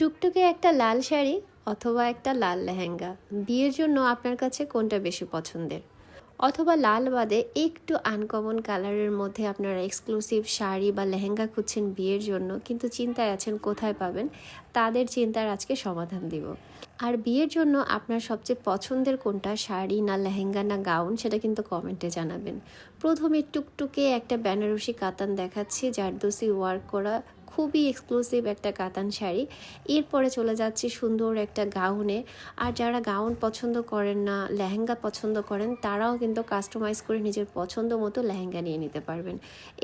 টুকটুকে একটা লাল শাড়ি অথবা একটা লাল লেহেঙ্গা। বিয়ের জন্য আপনার কাছে কোনটা বেশি পছন্দের? অথবা লাল বাদে একটু আনকমন কালারের মধ্যে আপনারা এক্সক্লুসিভ শাড়ি বা লেহেঙ্গা খুঁজছেন বিয়ের জন্য, কিন্তু চিন্তায় আছেন কোথায় পাবেন, তাদের চিন্তার আজকে সমাধান দিব। আর বিয়ের জন্য আপনার সবচেয়ে পছন্দের কোনটা, শাড়ি না লেহেঙ্গা না গাউন, সেটা কিন্তু কমেন্টে জানাবেন। প্রথমে টুকটুকে একটা বেনারসি কাতান দেখাচ্ছি জারদোসি ওয়ার্ক করা খুবই এক্সক্লুসিভ একটা কাতান শাড়ি। এরপরে চলে যাচ্ছি সুন্দর একটা গাউনে। আর যারা গাউন পছন্দ করেন না, লেহেঙ্গা পছন্দ করেন, তারাও কিন্তু কাস্টমাইজ করে নিজের পছন্দ মতো লেহেঙ্গা নিয়ে নিতে পারবেন।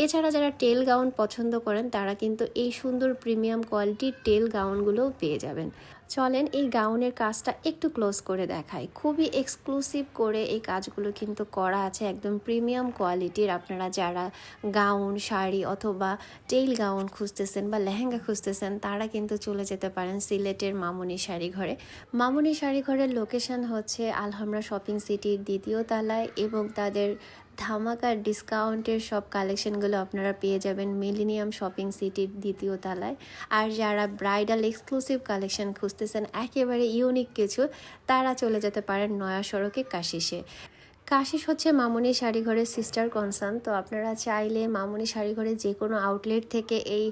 এছাড়া যারা টেল গাউন পছন্দ করেন, তারা কিন্তু এই সুন্দর প্রিমিয়াম কোয়ালিটির টেল গাউনগুলোও পেয়ে যাবেন। চলেন এই গাউনের কাজটা একটু ক্লোজ করে দেখাই। খুবই এক্সক্লুসিভ করে এই কাজগুলো কিন্তু করা আছে একদম প্রিমিয়াম কোয়ালিটির আপনারা যারা গাউন শাড়ি অথবা টেইল গাউন খুঁজতেছেন বা লেহেঙ্গা খুঁজতেছেন তারা কিন্তু চলে যেতে পারেন সিলেটের মামুনি শাড়ি ঘরে। মামুনি শাড়ি ঘরের লোকেশন হচ্ছে আলহামরা শপিং সিটির দ্বিতীয় তলায় এবং তাদের ধামাকার ডিসকাউন্টের সব কালেকশনগুলো আপনারা পেয়ে যাবেন মিলিনিয়াম শপিং সিটির দ্বিতীয় তলায়। আর যারা ব্রাইডাল এক্সক্লুসিভ কালেকশন খুঁজতেছেন একেবারে ইউনিক কিছু, তারা চলে যেতে পারেন নয়া সড়কে কাশিসে। কাশিস হচ্ছে মামুনি শাড়িঘরের সিস্টার কনসার্ন তো আপনারা চাইলে মামুনি শাড়িঘরের যে কোনো আউটলেট থেকে এই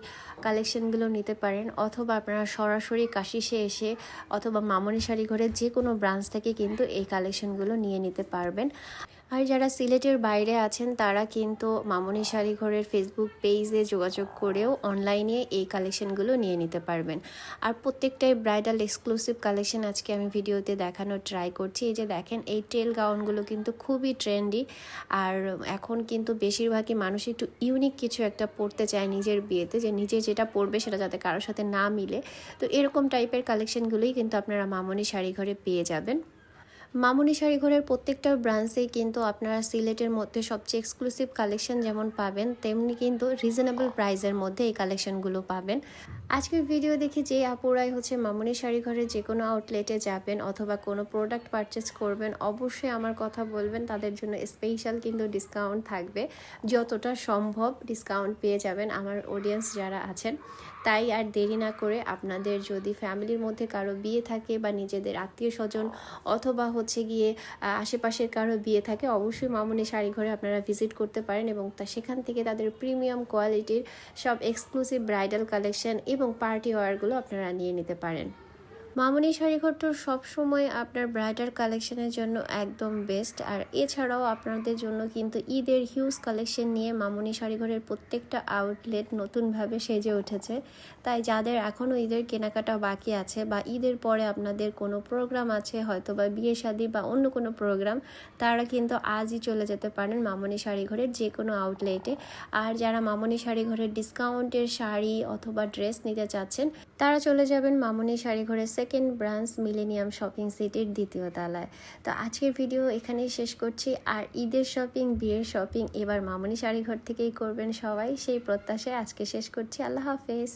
কালেকশনগুলো নিতে পারেন, অথবা আপনারা সরাসরি কাশিসে এসে অথবা মামুনি শাড়িঘরের যে কোনো ব্রাঞ্চ থেকে কিন্তু এই কালেকশনগুলো নিয়ে নিতে পারবেন। আর যারা সিলেটের বাইরে আছেন, তারা কিন্তু মামনি শাড়িঘরের ফেসবুক পেজে যোগাযোগ করেও অনলাইনে এই কালেকশনগুলো নিয়ে নিতে পারবেন। আর প্রত্যেকটাই ব্রাইডাল এক্সক্লুসিভ কালেকশন আজকে আমি ভিডিওতে দেখানোর ট্রাই করছি। এই যে দেখেন, এই টেল গাউনগুলো কিন্তু খুবই ট্রেন্ডি আর এখন কিন্তু বেশিরভাগই মানুষ একটু ইউনিক কিছু একটা পড়তে চায় নিজের বিয়েতে, যে নিজে যেটা পড়বে সেটা যাতে কারোর সাথে না মিলে। তো এরকম টাইপের কালেকশনগুলোই কিন্তু আপনারা মামনি শাড়ি ঘরে পেয়ে যাবেন। মামুনি শাড়িঘরের প্রত্যেকটা ব্রাঞ্চেই কিন্তু আপনারা সিলেটের মধ্যে সবচেয়ে এক্সক্লুসিভ কালেকশন যেমন পাবেন, তেমনি কিন্তু রিজনেবল প্রাইসের মধ্যে এই কালেকশনগুলো পাবেন। আজকের ভিডিও দেখে যে আপুরাই হচ্ছে মামুনি শাড়িঘরের যে কোনো আউটলেটে যাবেন অথবা কোনো প্রোডাক্ট পারচেস করবেন, অবশ্যই আমার কথা বলবেন। তাদের জন্য স্পেশাল কিন্তু ডিসকাউন্ট থাকবে। যতটা সম্ভব ডিসকাউন্ট পেয়ে যাবেন আমার অডিয়েন্স যারা আছেন। তাই আর দেরি না করে আপনাদের যদি ফ্যামিলির মধ্যে কারও বিয়ে থাকে বা নিজেদের আত্মীয় স্বজন অথবা হচ্ছে গিয়ে আশেপাশের কারও বিয়ে থাকে, অবশ্যই মামনি শাড়ি ঘরে আপনারা ভিজিট করতে পারেন এবং তা সেখান থেকে তাদের প্রিমিয়াম কোয়ালিটির সব এক্সক্লুসিভ ব্রাইডাল কালেকশন এবং পার্টি ওয়ারগুলো আপনারা নিয়ে নিতে পারেন। মামুনি তো সবসময় আপনার ব্রাইডাল কালেকশনের জন্য একদম বেস্ট। আর এছাড়াও আপনাদের জন্য কিন্তু ঈদের হিউজ কালেকশন নিয়ে মামুনি শাড়িঘরের প্রত্যেকটা আউটলেট নতুনভাবে সেজে উঠেছে। তাই যাদের এখনও ঈদের কেনাকাটা বাকি আছে বা ঈদের পরে আপনাদের কোনো প্রোগ্রাম আছে হয়তো বা বিয়ে শাদী বা অন্য কোনো প্রোগ্রাম তারা কিন্তু আজই চলে যেতে পারেন মামুনি শাড়িঘরের যে কোনো আউটলেটে আর যারা মামুনি শাড়িঘরের ডিসকাউন্টের শাড়ি অথবা ড্রেস নিতে চাচ্ছেন, তারা চলে যাবেন মামুনি শাড়িঘরের সেকেন্ড ব্রাঞ্চ মিলেনিয়াম শপিং সিটির দ্বিতীয় তলায়। তো আজকের ভিডিও এখানেই শেষ করছি। আর ঈদের শপিং বিয়ের শপিং এবার মামনি শাড়িঘর থেকেই করবেন সবাই। সেই প্রত্যাশায় আজকে শেষ করছি। আল্লাহ হাফেজ।